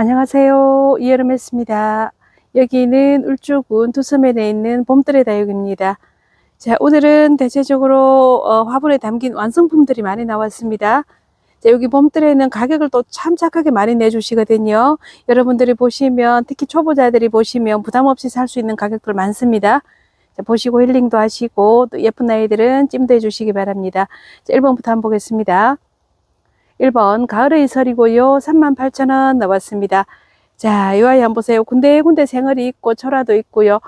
안녕하세요. 이여름했습니다. 여기는 울주군 두섬에 있는 봄들의 다육입니다. 자, 오늘은 대체적으로 어, 화분에 담긴 완성품들이 많이 나왔습니다. 자, 여기 봄들에는 가격을 또 참 착하게 많이 내주시거든요. 여러분들이 보시면 특히 초보자들이 보시면 부담 없이 살 수 있는 가격들 많습니다. 자, 보시고 힐링도 하시고 또 예쁜 아이들은 찜도 해주시기 바랍니다. 자, 1번부터 한번 보겠습니다. 1번 가을의 설이고요. 38,000원 나왔습니다. 자, 이 아이 한번 보세요. 군데군데 생얼이 있고 철화도 있고요.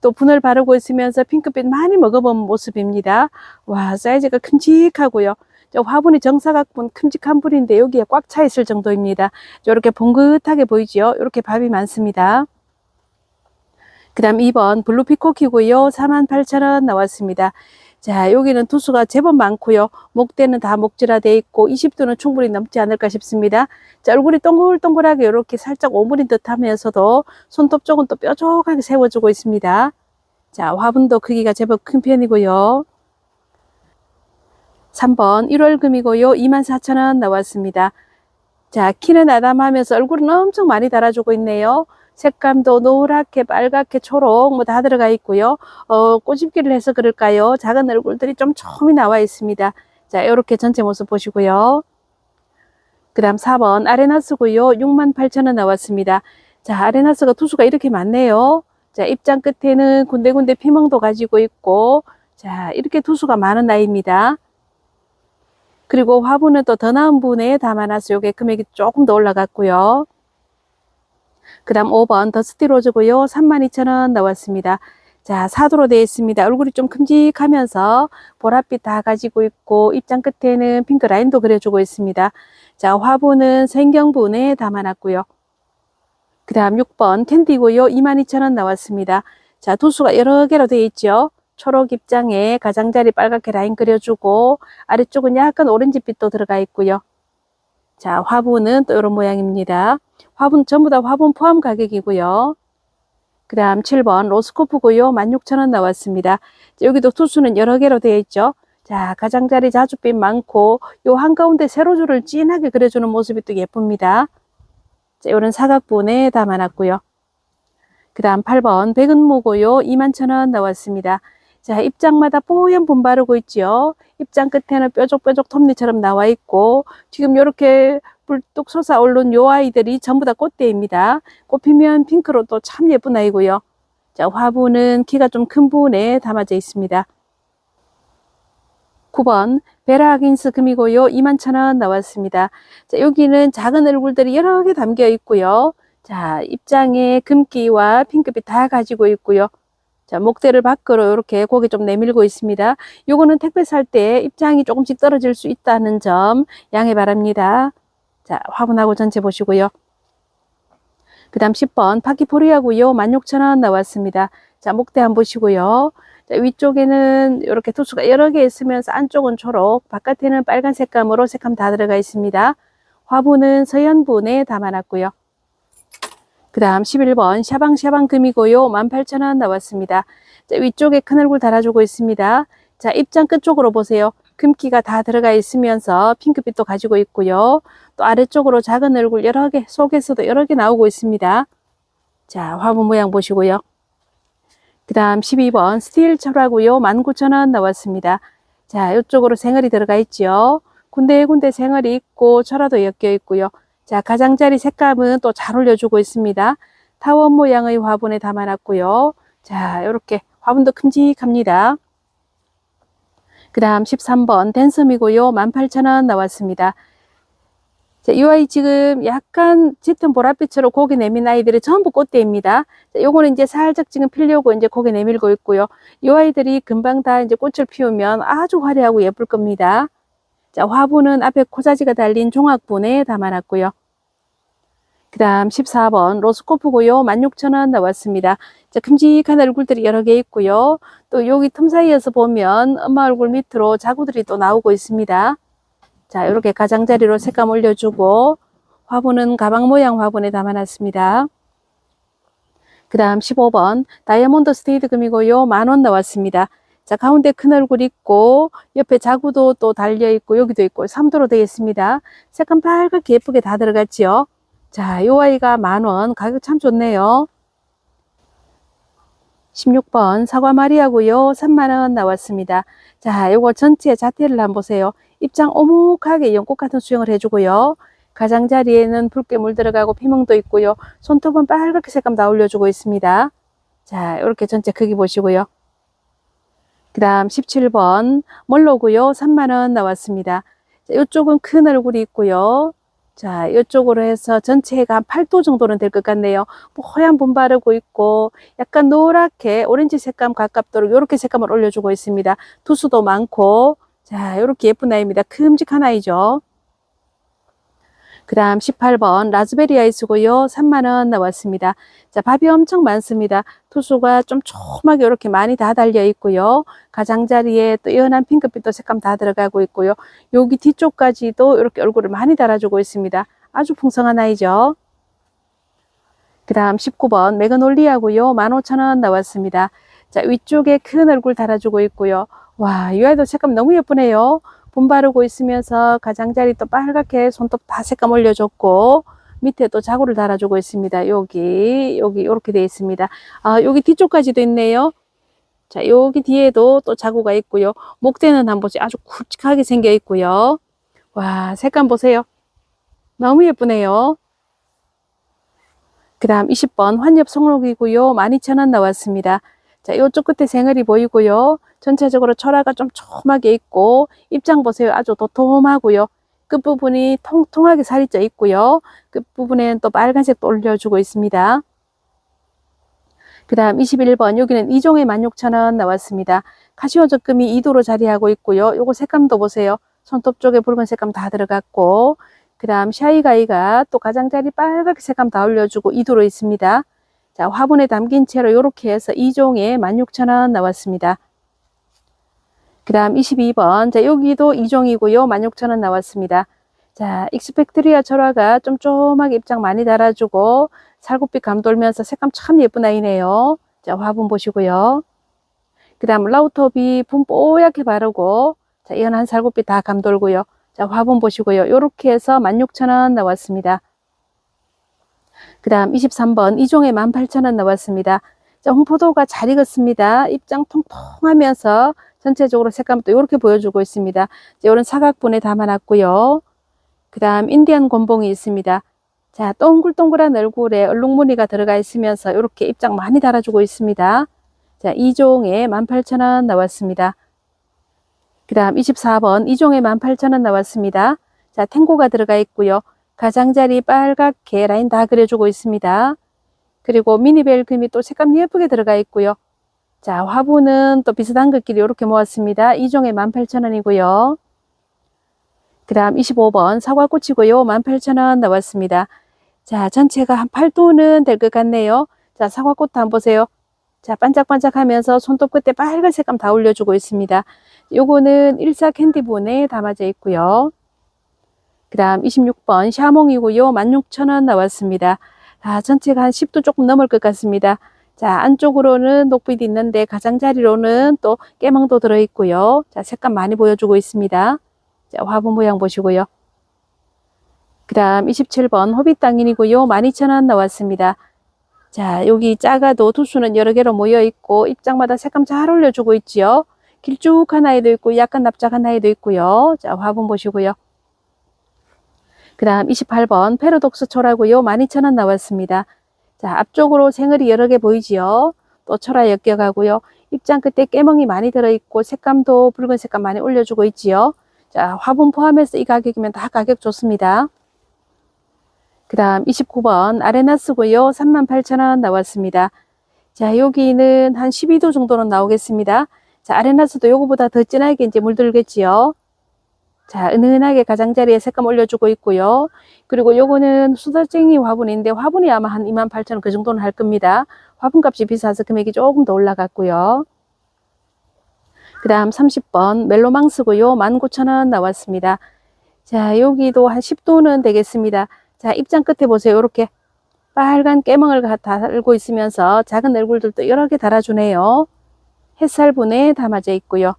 또 분을 바르고 있으면서 핑크빛 많이 먹어본 모습입니다. 와, 사이즈가 큼직하고요. 저 화분이 정사각분 큼직한 분인데 여기에 꽉 차 있을 정도입니다. 이렇게 봉긋하게 보이죠? 이렇게 밥이 많습니다. 그 다음 2번 블루 피코키고요. 48,000원 나왔습니다. 자, 여기는 투수가 제법 많고요. 목대는 다 목질화돼 있고 20도는 충분히 넘지 않을까 싶습니다. 자, 얼굴이 동글동글하게 이렇게 살짝 오므린 듯 하면서도 손톱 쪽은 또 뾰족하게 세워주고 있습니다. 자, 화분도 크기가 제법 큰 편이고요. 3번 1월금이고요. 24,000원 나왔습니다. 자, 키는 아담하면서 얼굴은 엄청 많이 달아주고 있네요. 색감도 노랗게 빨갛게 초록 뭐 다 들어가 있고요. 어, 꼬집기를 해서 그럴까요? 작은 얼굴들이 좀 촘이 나와 있습니다. 자, 이렇게 전체 모습 보시고요. 그 다음 4번 아레나스고요. 68,000원 나왔습니다. 자, 아레나스가 투수가 이렇게 많네요. 자, 입장 끝에는 군데군데 피멍도 가지고 있고 자, 이렇게 투수가 많은 나이입니다. 그리고 화분은 또 더 나은 분에 담아놨어요. 요게 금액이 조금 더 올라갔고요. 그 다음 5번 더스티 로즈고요. 32,000원 나왔습니다. 자, 사도로 되어 있습니다. 얼굴이 좀 큼직하면서 보랏빛 다 가지고 있고 입장 끝에는 핑크 라인도 그려주고 있습니다. 자, 화분은 생경분에 담아놨고요. 그 다음 6번 캔디고요. 22,000원 나왔습니다. 자, 도수가 여러 개로 되어 있죠. 초록 입장에 가장자리 빨갛게 라인 그려주고 아래쪽은 약간 오렌지빛도 들어가 있고요. 자, 화분은 또 이런 모양입니다. 화분 전부 다 화분 포함 가격이고요. 그 다음 7번 로스코프 고요. 16,000원 나왔습니다. 자, 여기도 투수는 여러 개로 되어 있죠. 자, 가장자리 자주빛 많고 요 한가운데 세로줄을 진하게 그려주는 모습이 또 예쁩니다. 자, 요런 사각분에 담아놨고요. 그 다음 8번 백은무고요. 21,000원 나왔습니다. 자, 입장마다 뽀얀 분 바르고 있죠. 입장 끝에는 뾰족뾰족 톱니처럼 나와 있고 지금 이렇게 불뚝 솟아오른 요 아이들이 전부 다 꽃대입니다. 꽃피면 핑크로 또참 예쁜 아이고요. 자, 화분은 키가 좀큰 분에 담아져 있습니다. 9번 베라긴스 금이고요. 21,000원 나왔습니다. 자, 여기는 작은 얼굴들이 여러 개 담겨 있고요. 자, 입장에 금기와 핑크빛 다 가지고 있고요. 자, 목대를 밖으로 이렇게 고개 좀 내밀고 있습니다. 요거는 택배 살 때 입장이 조금씩 떨어질 수 있다는 점 양해 바랍니다. 자, 화분하고 전체 보시고요. 그 다음 10번 파키포리아고요. 16,000원 나왔습니다. 자, 목대 한번 보시고요. 자, 위쪽에는 이렇게 투수가 여러 개 있으면서 안쪽은 초록, 바깥에는 빨간 색감으로 색감 다 들어가 있습니다. 화분은 서연분에 담아놨고요. 그 다음 11번 샤방샤방 금이고요. 18,000원 나왔습니다. 자, 위쪽에 큰 얼굴 달아주고 있습니다. 자, 입장 끝쪽으로 보세요. 금기가 다 들어가 있으면서 핑크빛도 가지고 있고요. 또 아래쪽으로 작은 얼굴 여러 개, 속에서도 여러 개 나오고 있습니다. 자, 화분 모양 보시고요. 그 다음 12번 스틸 철화고요. 19,000원 나왔습니다. 자, 이쪽으로 생얼이 들어가 있죠. 군데군데 생얼이 있고 철화도 엮여 있고요. 자, 가장자리 색감은 또 잘 올려주고 있습니다. 타원 모양의 화분에 담아놨고요. 자, 이렇게 화분도 큼직합니다. 그 다음 13번 댄섬이고요. 18,000원 나왔습니다. 자, 이 아이 지금 약간 짙은 보랏빛으로 고개 내민 아이들이 전부 꽃대입니다. 자, 요거는 이제 살짝 지금 피려고 이제 고개 내밀고 있고요. 이 아이들이 금방 다 이제 꽃을 피우면 아주 화려하고 예쁠 겁니다. 자, 화분은 앞에 코자지가 달린 종합분에 담아놨고요. 그 다음 14번 로스코프고요. 16,000원 나왔습니다. 자, 큼직한 얼굴들이 여러 개 있고요. 또 여기 틈 사이에서 보면 엄마 얼굴 밑으로 자구들이 또 나오고 있습니다. 자, 이렇게 가장자리로 색감 올려주고 화분은 가방 모양 화분에 담아놨습니다. 그 다음 15번 다이아몬드 스테이드 금이고요. 만원 나왔습니다. 자, 가운데 큰 얼굴 있고 옆에 자구도 또 달려 있고 여기도 있고 3도로 되어 있습니다. 색감 빨갛게 예쁘게 다 들어갔지요. 자, 요 아이가 만원. 가격 참 좋네요. 16번 사과 마리아고요. 3만원 나왔습니다. 자, 요거 전체 자태를 한번 보세요. 입장 오목하게 연꽃 같은 수영을 해주고요. 가장자리에는 붉게 물 들어가고 피멍도 있고요. 손톱은 빨갛게 색감 다 올려주고 있습니다. 자, 이렇게 전체 크기 보시고요. 그 다음 17번 멀로고요. 3만원 나왔습니다. 자, 이쪽은 큰 얼굴이 있고요. 자, 이쪽으로 해서 전체가 한 8도 정도는 될 것 같네요. 뭐 하얀 분 바르고 있고 약간 노랗게 오렌지 색감 가깝도록 이렇게 색감을 올려주고 있습니다. 두수도 많고 자, 이렇게 예쁜 아이입니다. 큼직한 아이죠. 그 다음 18번 라즈베리 아이스고요. 3만원 나왔습니다. 자, 밥이 엄청 많습니다. 투수가 좀 촘하게 이렇게 많이 다 달려 있고요. 가장자리에 또 연한 핑크빛도 색감 다 들어가고 있고요. 여기 뒤쪽까지도 이렇게 얼굴을 많이 달아주고 있습니다. 아주 풍성한 아이죠. 그 다음 19번 메그놀리아고요. 15,000원 나왔습니다. 자, 위쪽에 큰 얼굴 달아주고 있고요. 와, 이 아이도 색감 너무 예쁘네요. 분 바르고 있으면서 가장자리 또 빨갛게 손톱 다 색감 올려줬고 밑에 또 자구를 달아주고 있습니다. 여기 여기 이렇게 되어 있습니다. 아 여기 뒤쪽까지도 있네요. 자 여기 뒤에도 또 자구가 있고요. 목대는 한 번씩 아주 굵직하게 생겨 있고요. 와 색감 보세요. 너무 예쁘네요. 그 다음 20번 환엽 송록이고요. 12,000원 나왔습니다. 자, 요쪽 끝에 생얼이 보이고요. 전체적으로 철화가 좀 촘하게 있고 입장 보세요. 아주 도톰하고요. 끝부분이 통통하게 살이 쪄 있고요. 끝부분에는 또 빨간색도 올려주고 있습니다. 그 다음 21번 여기는 2종에 16,000원 나왔습니다. 카시오 적금이 2도로 자리하고 있고요. 요거 색감도 보세요. 손톱 쪽에 붉은 색감 다 들어갔고 그 다음 샤이가이가 또 가장자리 빨갛게 색감 다 올려주고 2도로 있습니다. 자, 화분에 담긴 채로 이렇게 해서 2종에 16,000원 나왔습니다. 그 다음 22번. 자, 여기도 2종이고요. 16,000원 나왔습니다. 자, 익스펙트리아 철화가 좀 쪼하게 입장 많이 달아주고 살구빛 감 돌면서 색감 참 예쁜 아이네요. 자, 화분 보시고요. 그 다음 라우터비 분 뽀얗게 바르고 자, 연한 살구빛 다 감돌고요. 자, 화분 보시고요. 요렇게 해서 16,000원 나왔습니다. 그 다음 23번 2종에 18,000원 나왔습니다. 자, 홍포도가 잘 익었습니다. 입장 통통하면서 전체적으로 색감도 이렇게 보여주고 있습니다. 이런 사각분에 담아놨고요. 그 다음 인디안 곤봉이 있습니다. 자, 동글동글한 얼굴에 얼룩무늬가 들어가 있으면서 이렇게 입장 많이 달아주고 있습니다. 자, 2종에 18,000원 나왔습니다. 그 다음 24번 2종에 18,000원 나왔습니다. 자, 탱고가 들어가 있고요. 가장자리 빨갛게 라인 다 그려주고 있습니다. 그리고 미니벨 금이 또 색감 예쁘게 들어가 있고요. 자, 화분은 또 비슷한 것끼리 이렇게 모았습니다. 2종에 18,000원이고요. 그 다음 25번 사과꽃이고요. 18,000원 나왔습니다. 자, 전체가 한 8도는 될 것 같네요. 자, 사과꽃 한번 보세요. 자, 반짝반짝 하면서 손톱 끝에 빨간 색감 다 올려주고 있습니다. 요거는 일사 캔디본에 담아져 있고요. 그 다음 26번 샤몽이고요. 16,000원 나왔습니다. 아, 전체가 한 10도 조금 넘을 것 같습니다. 자, 안쪽으로는 녹빛이 있는데 가장자리로는 또 깨망도 들어있고요. 자, 색감 많이 보여주고 있습니다. 자, 화분 모양 보시고요. 그 다음 27번 호빗당인이고요. 12,000원 나왔습니다. 자, 여기 작아도 두수는 여러 개로 모여 있고 입장마다 색감 잘 올려주고 있지요. 길쭉한 아이도 있고 약간 납작한 아이도 있고요. 자, 화분 보시고요. 그 다음 28번 페로독스 초라고요. 12,000원 나왔습니다. 자, 앞쪽으로 생얼이 여러 개 보이지요. 또 철화 엮여가고요. 입장 끝에 깨멍이 많이 들어있고 색감도 붉은 색감 많이 올려주고 있지요. 자, 화분 포함해서 이 가격이면 다 가격 좋습니다. 그 다음 29번 아레나스고요. 38,000원 나왔습니다. 자, 여기는 한 12도 정도는 나오겠습니다. 자, 아레나스도 요거보다 더 진하게 이제 물들겠지요. 자, 은은하게 가장자리에 색감 올려주고 있고요. 그리고 요거는 수다쟁이 화분인데 화분이 아마 한 28,000원 그 정도는 할 겁니다. 화분값이 비싸서 금액이 조금 더 올라갔고요. 그 다음 30번 멜로망스고요. 19,000원 나왔습니다. 자, 여기도 한 10도는 되겠습니다. 자, 입장 끝에 보세요. 이렇게 빨간 깨멍을 다 달고 있으면서 작은 얼굴들도 여러 개 달아주네요. 햇살분에 담아져 있고요.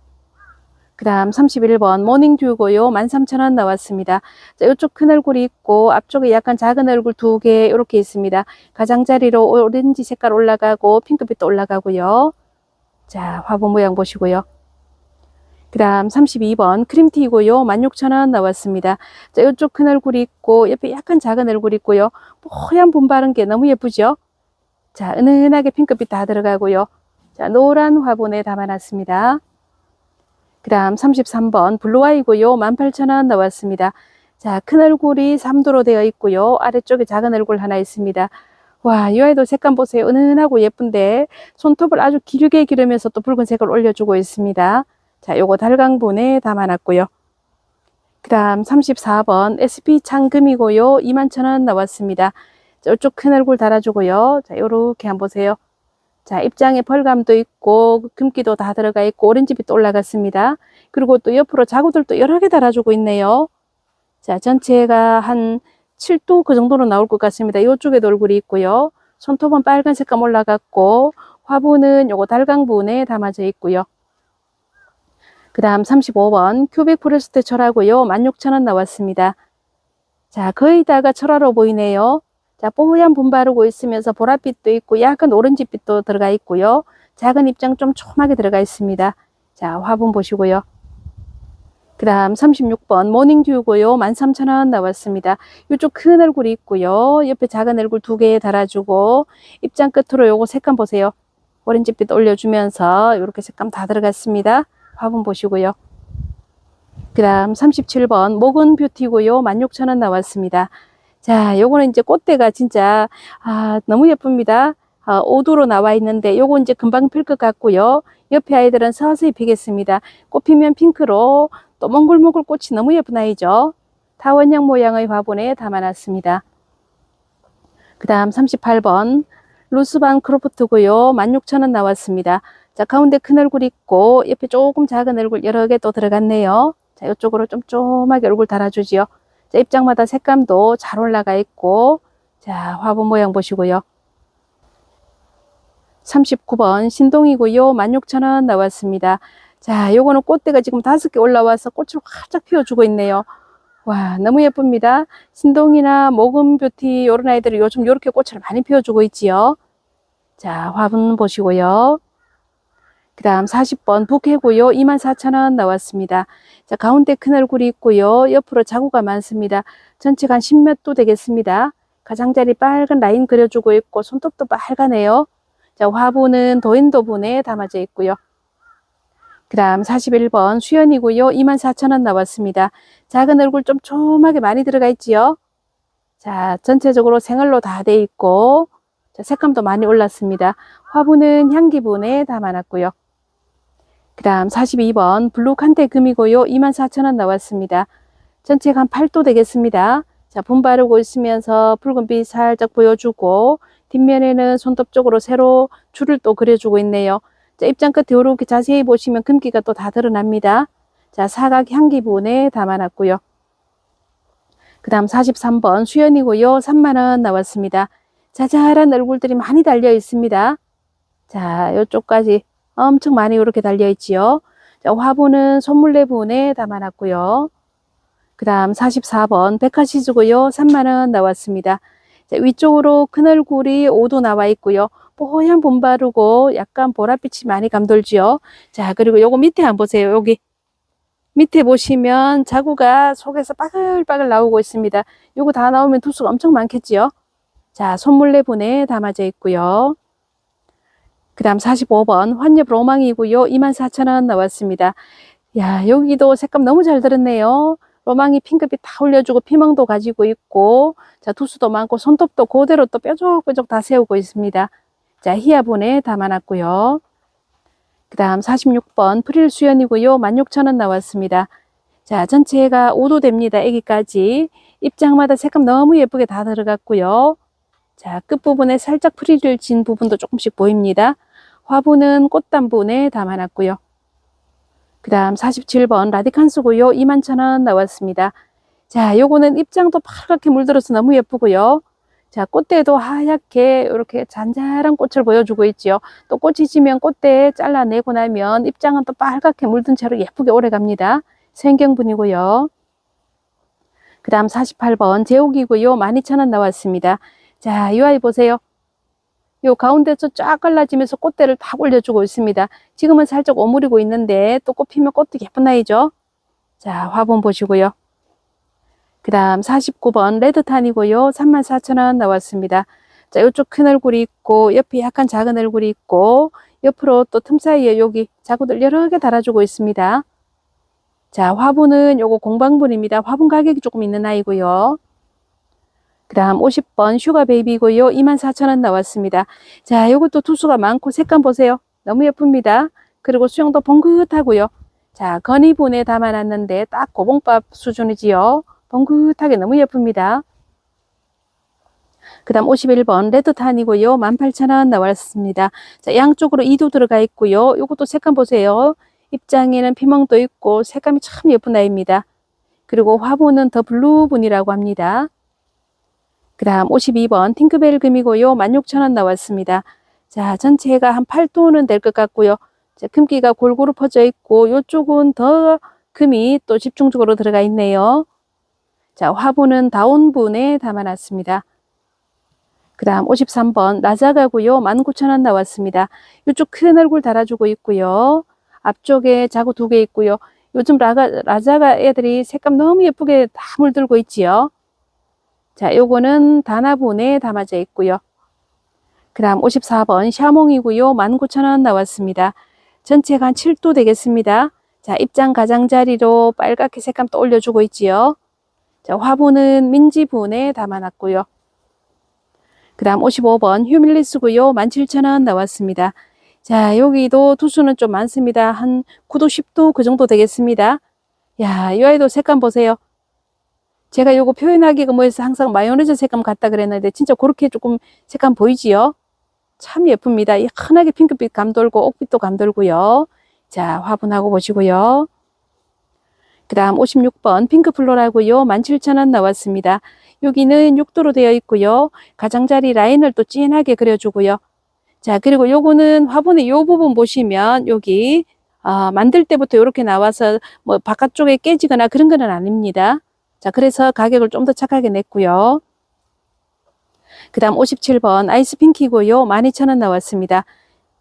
그 다음 31번 모닝 듀고요. 13,000원 나왔습니다. 자, 이쪽 큰 얼굴이 있고 앞쪽에 약간 작은 얼굴 두 개 이렇게 있습니다. 가장자리로 오렌지 색깔 올라가고 핑크빛도 올라가고요. 자, 화분 모양 보시고요. 그 다음 32번 크림티고요. 16,000원 나왔습니다. 자, 이쪽 큰 얼굴이 있고 옆에 약간 작은 얼굴이 있고요. 뽀얀 분바른 게 너무 예쁘죠? 자, 은은하게 핑크빛 다 들어가고요. 자, 노란 화분에 담아놨습니다. 그 다음 33번 블루아이고요. 18,000원 나왔습니다. 자, 큰 얼굴이 3도로 되어 있고요. 아래쪽에 작은 얼굴 하나 있습니다. 와, 이 아이도 색감 보세요. 은은하고 예쁜데 손톱을 아주 길게 기르면서 또 붉은색을 올려주고 있습니다. 자, 요거 달강분에 담아놨고요. 그 다음 34번 SP 창금이고요. 21,000원 나왔습니다. 자, 이쪽 큰 얼굴 달아주고요. 자, 요렇게 한번 보세요. 자, 입장에 펄감도 있고, 금기도 다 들어가 있고, 오렌지빛 도 올라갔습니다. 그리고 또 옆으로 자구들도 여러 개 달아주고 있네요. 자, 전체가 한 7도 그 정도로 나올 것 같습니다. 이쪽에도 얼굴이 있고요. 손톱은 빨간 색감 올라갔고, 화분은 요거 달강 분에 담아져 있고요. 그 다음 35번 큐빅 포레스트 철하고요. 16,000원 나왔습니다. 자, 거의 다가 철화로 보이네요. 자, 뽀얀 분 바르고 있으면서 보랏빛도 있고 약간 오렌지빛도 들어가 있고요. 작은 입장 좀 촘하게 들어가 있습니다. 자, 화분 보시고요. 그 다음 36번 모닝듀고요. 13,000원 나왔습니다. 이쪽 큰 얼굴이 있고요. 옆에 작은 얼굴 두 개 달아주고 입장 끝으로 요거 색감 보세요. 오렌지빛 올려주면서 이렇게 색감 다 들어갔습니다. 화분 보시고요. 그 다음 37번 모근 뷰티고요. 16,000원 나왔습니다. 자, 요거는 이제 꽃대가 진짜 아, 너무 예쁩니다. 아, 5도로 나와 있는데 요거 이제 금방 필 것 같고요. 옆에 아이들은 서서히 피겠습니다. 꽃 피면 핑크로 또 몽글몽글 꽃이 너무 예쁜 아이죠. 다원형 모양의 화분에 담아놨습니다. 그 다음 38번 루스반 크로프트고요. 16,000원 나왔습니다. 자, 가운데 큰 얼굴 있고 옆에 조금 작은 얼굴 여러 개 또 들어갔네요. 자, 이쪽으로 좀 쪼맣게 얼굴 달아주지요. 자, 입장마다 색감도 잘 올라가 있고 자, 화분 모양 보시고요. 39번 신동이고요. 16,000원 나왔습니다. 자, 요거는 꽃대가 지금 다섯 개 올라와서 꽃을 활짝 피워주고 있네요. 와, 너무 예쁩니다. 신동이나 모금 뷰티 요런 아이들이 요즘 요렇게 꽃을 많이 피워주고 있지요. 자, 화분 보시고요. 그 다음 40번 북해고요. 24,000원 나왔습니다. 자, 가운데 큰 얼굴이 있고요. 옆으로 자구가 많습니다. 전체가 한 10몇 도 되겠습니다. 가장자리 빨간 라인 그려주고 있고 손톱도 빨가네요. 자, 화분은 도인도분에 담아져 있고요. 그 다음 41번 수연이고요. 24,000원 나왔습니다. 작은 얼굴 좀 촘하게 많이 들어가 있지요. 자, 전체적으로 생얼로 다 돼 있고 자, 색감도 많이 올랐습니다. 화분은 향기분에 담아놨고요. 그 다음 42번 블루 칸테 금이고요. 24,000원 나왔습니다. 전체가 한 8도 되겠습니다. 자, 분 바르고 있으면서 붉은빛 살짝 보여주고 뒷면에는 손톱 쪽으로 새로 줄을 또 그려주고 있네요. 자, 입장 끝에 이렇게 자세히 보시면 금기가 또 다 드러납니다. 자, 사각 향기분에 담아놨고요. 그 다음 43번 수연이고요. 3만원 나왔습니다. 자잘한 얼굴들이 많이 달려 있습니다. 자, 이쪽까지 엄청 많이 이렇게 달려 있지요. 자, 화분은 손물레분에 담아놨고요. 그 다음 44번 백화시즈고요. 3만원 나왔습니다. 자, 위쪽으로 큰 얼굴이 5도 나와 있고요. 뽀얀 본 바르고 약간 보랏빛이 많이 감돌지요. 자, 그리고 요거 밑에 한번 보세요. 여기 밑에 보시면 자구가 속에서 빠글빠글 나오고 있습니다. 요거 다 나오면 두수가 엄청 많겠지요. 자, 손물레분에 담아져 있고요. 그 다음 45번 환엽 로망이고요. 24,000원 나왔습니다. 야, 여기도 색감 너무 잘 들었네요. 로망이 핑크빛 다 올려주고 피망도 가지고 있고 자 두수도 많고 손톱도 그대로 또 뾰족뾰족 다 세우고 있습니다. 자 히아분에 담아놨고요. 그 다음 46번 프릴 수연이고요. 16,000원 나왔습니다. 자 전체가 5도 됩니다. 애기까지 입장마다 색감 너무 예쁘게 다 들어갔고요. 자 끝부분에 살짝 프릴을 진 부분도 조금씩 보입니다. 화분은 꽃단분에 담아놨고요. 그 다음 47번 라디칸스고요. 21,000원 나왔습니다. 자, 요거는 입장도 파랗게 물들어서 너무 예쁘고요. 자, 꽃대도 하얗게 이렇게 잔잔한 꽃을 보여주고 있지요. 또 꽃이 지면 꽃대 잘라내고 나면 입장은 또 빨갛게 물든 채로 예쁘게 오래 갑니다. 생경분이고요. 그 다음 48번 제옥이고요. 12,000원 나왔습니다. 자, 이 아이 보세요. 요 가운데서 쫙 갈라지면서 꽃대를 탁 올려주고 있습니다. 지금은 살짝 오므리고 있는데 또 꽃 피면 꽃도 예쁜 아이죠. 자, 화분 보시고요. 그 다음 49번 레드탄이고요. 34,000원 나왔습니다. 자, 이쪽 큰 얼굴이 있고 옆에 약간 작은 얼굴이 있고 옆으로 또 틈 사이에 여기 자구들 여러 개 달아주고 있습니다. 자, 화분은 요거 공방분입니다. 화분 가격이 조금 있는 아이고요. 그 다음 50번 슈가 베이비고요. 24,000원 나왔습니다. 자, 요것도 투수가 많고 색감 보세요. 너무 예쁩니다. 그리고 수영도 봉긋하고요. 자, 건이분에 담아놨는데 딱 고봉밥 수준이지요. 봉긋하게 너무 예쁩니다. 그 다음 51번 레드탄이고요. 18,000원 나왔습니다. 자, 양쪽으로 2도 들어가 있고요. 요것도 색감 보세요. 입장에는 피멍도 있고 색감이 참 예쁜 아이입니다. 그리고 화분은 더 블루분이라고 합니다. 그 다음 52번 팅크벨 금이고요. 16,000원 나왔습니다. 자, 전체가 한 8도는 될것 같고요. 자, 금기가 골고루 퍼져 있고 이쪽은 더 금이 또 집중적으로 들어가 있네요. 자, 화분은 다운분에 담아놨습니다. 그 다음 53번 라자가고요. 19,000원 나왔습니다. 이쪽 큰 얼굴 달아주고 있고요. 앞쪽에 자구 두 개 있고요. 요즘 라가, 라자가 애들이 색감 너무 예쁘게 다 물들고 있지요. 자, 요거는 단화분에 담아져 있고요. 그 다음 54번 샤몽이고요. 19,000원 나왔습니다. 전체가 한 7도 되겠습니다. 자, 입장 가장자리로 빨갛게 색감 또 올려주고 있지요. 자, 화분은 민지분에 담아놨고요. 그 다음 55번 휴밀리스고요. 17,000원 나왔습니다. 자, 여기도 투수는 좀 많습니다. 한 9도, 10도 그 정도 되겠습니다. 야, 이 아이도 색감 보세요. 제가 요거 표현하기가 뭐해서 항상 마요네즈 색감 같다 그랬는데 진짜 그렇게 조금 색감 보이지요? 참 예쁩니다. 이 환하게 핑크빛 감돌고 옥빛도 감돌고요. 자, 화분하고 보시고요. 그 다음 56번 핑크 플로라고요. 17,000원 나왔습니다. 여기는 6도로 되어 있고요. 가장자리 라인을 또 진하게 그려주고요. 자, 그리고 요거는 화분의 요 부분 보시면 여기 아, 만들 때부터 이렇게 나와서 뭐 바깥쪽에 깨지거나 그런 건 아닙니다. 자, 그래서 가격을 좀 더 착하게 냈고요. 그 다음 57번 아이스 핑키고요. 12,000원 나왔습니다.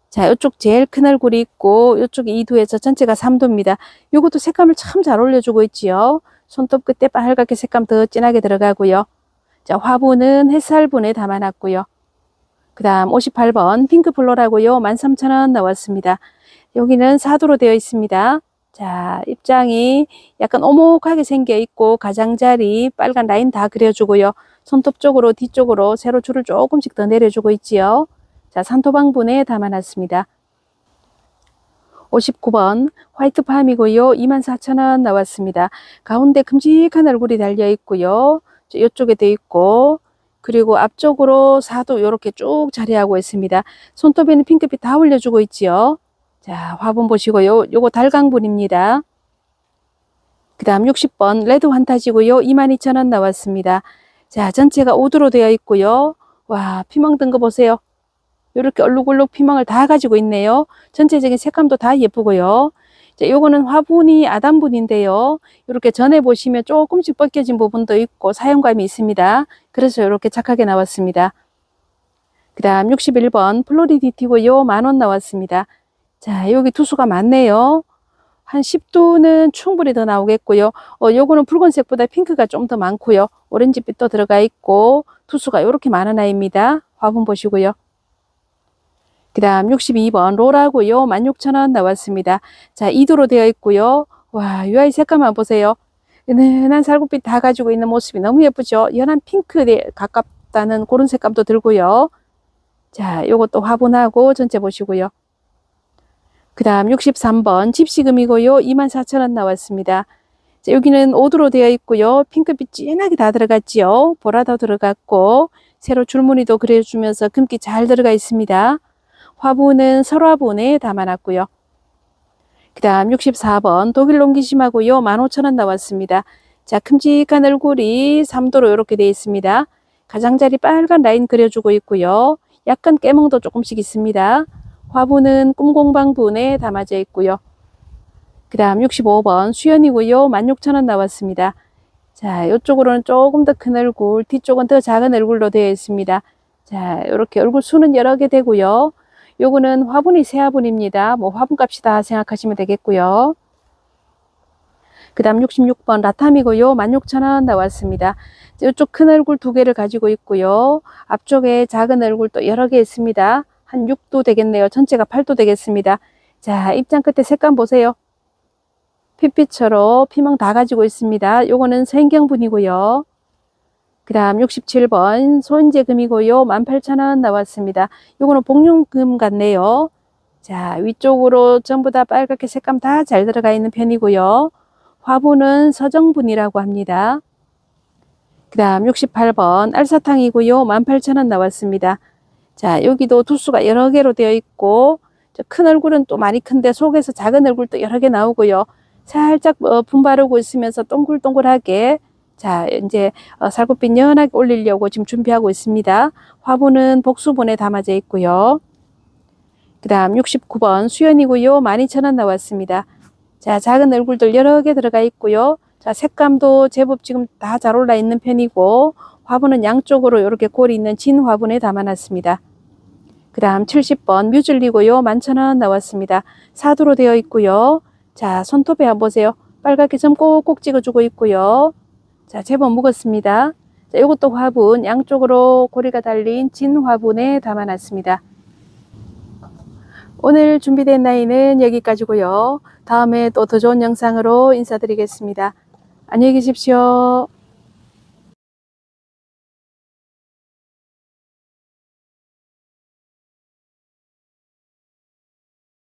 자, 이쪽 제일 큰 얼굴이 있고 이쪽이 2도에서 전체가 3도입니다. 요것도 색감을 참 잘 올려주고 있지요. 손톱 끝에 빨갛게 색감 더 진하게 들어가고요. 자, 화분은 햇살분에 담아놨고요. 그 다음 58번 핑크 플로라고요. 13,000원 나왔습니다. 여기는 4도로 되어 있습니다. 자, 입장이 약간 오목하게 생겨 있고 가장자리 빨간 라인 다 그려주고요. 손톱 쪽으로 뒤쪽으로 세로 줄을 조금씩 더 내려주고 있지요. 자, 산토방분에 담아놨습니다. 59번 화이트 팜이고요. 24,000원 나왔습니다. 가운데 큼직한 얼굴이 달려 있고요. 이쪽에 돼 있고 그리고 앞쪽으로 사도 이렇게 쭉 자리하고 있습니다. 손톱에는 핑크빛 다 올려주고 있지요. 자, 화분 보시고요. 요거 달강분입니다. 그 다음 60번 레드 환타지고요. 22,000원 나왔습니다. 자, 전체가 5도로 되어 있고요. 와, 피멍 든 거 보세요. 이렇게 얼룩얼룩 피멍을 다 가지고 있네요. 전체적인 색감도 다 예쁘고요. 자, 요거는 화분이 아담분인데요. 이렇게 전에 보시면 조금씩 벗겨진 부분도 있고 사용감이 있습니다. 그래서 이렇게 착하게 나왔습니다. 그 다음 61번 플로리디티고요. 만 원 나왔습니다. 자, 여기 투수가 많네요. 한 10도는 충분히 더 나오겠고요. 어, 요거는 붉은색보다 핑크가 좀 더 많고요. 오렌지빛도 들어가 있고 투수가 이렇게 많은 아이입니다. 화분 보시고요. 그 다음 62번 로라고요. 16,000원 나왔습니다. 자, 2도로 되어 있고요. 와, 이 아이 색감만 보세요. 은은한 살구빛 다 가지고 있는 모습이 너무 예쁘죠? 연한 핑크에 가깝다는 그런 색감도 들고요. 자, 요것도 화분하고 전체 보시고요. 그 다음 63번 집시금이고요. 24,000원 나왔습니다. 자, 여기는 5도로 되어 있고요. 핑크빛 진하게 다 들어갔지요. 보라도 들어갔고 세로 줄무늬도 그려주면서 금기 잘 들어가 있습니다. 화분은 설화분에 담아놨고요. 그 다음 64번 독일 롱기심하고요. 15,000원 나왔습니다. 자, 큼직한 얼굴이 3도로 이렇게 되어 있습니다. 가장자리 빨간 라인 그려주고 있고요. 약간 깨몽도 조금씩 있습니다. 화분은 꿈공방분에 담아져 있고요. 그 다음 65번 수연이고요. 16,000원 나왔습니다. 자, 이쪽으로는 조금 더 큰 얼굴, 뒤쪽은 더 작은 얼굴로 되어 있습니다. 자, 이렇게 얼굴 수는 여러 개 되고요. 요거는 화분이 새 화분입니다. 뭐 화분값이다 생각하시면 되겠고요. 그 다음 66번 라탐이고요. 16,000원 나왔습니다. 이쪽 큰 얼굴 두 개를 가지고 있고요. 앞쪽에 작은 얼굴 또 여러 개 있습니다. 한 6도 되겠네요. 전체가 8도 되겠습니다. 자, 입장 끝에 색감 보세요. 핏빛처럼 피망 다 가지고 있습니다. 요거는 생경분이고요. 그 다음 67번 손재금이고요. 18,000원 나왔습니다. 요거는 복륜금 같네요. 자, 위쪽으로 전부 다 빨갛게 색감 다 잘 들어가 있는 편이고요. 화분은 서정분이라고 합니다. 그 다음 68번 알사탕이고요. 18,000원 나왔습니다. 자, 여기도 두수가 여러 개로 되어 있고, 저큰 얼굴은 또 많이 큰데 속에서 작은 얼굴도 여러 개 나오고요. 살짝 어, 분바르고 있으면서 동글동글하게 자, 이제 어, 살구빛 연하게 올리려고 지금 준비하고 있습니다. 화분은 복수분에 담아져 있고요. 그 다음 69번 수연이고요. 12,000원 나왔습니다. 자, 작은 얼굴들 여러 개 들어가 있고요. 자, 색감도 제법 지금 다 잘 올라 있는 편이고, 화분은 양쪽으로 이렇게 골이 있는 진 화분에 담아놨습니다. 그 다음 70번 뮤즐리고요. 11,000원 나왔습니다. 사두로 되어 있고요. 자, 손톱에 한번 보세요. 빨갛게 점 꼭꼭 찍어주고 있고요. 자, 제법 묵었습니다. 자, 이것도 화분 양쪽으로 고리가 달린 진 화분에 담아놨습니다. 오늘 준비된 나이는 여기까지고요. 다음에 또 더 좋은 영상으로 인사드리겠습니다. 안녕히 계십시오.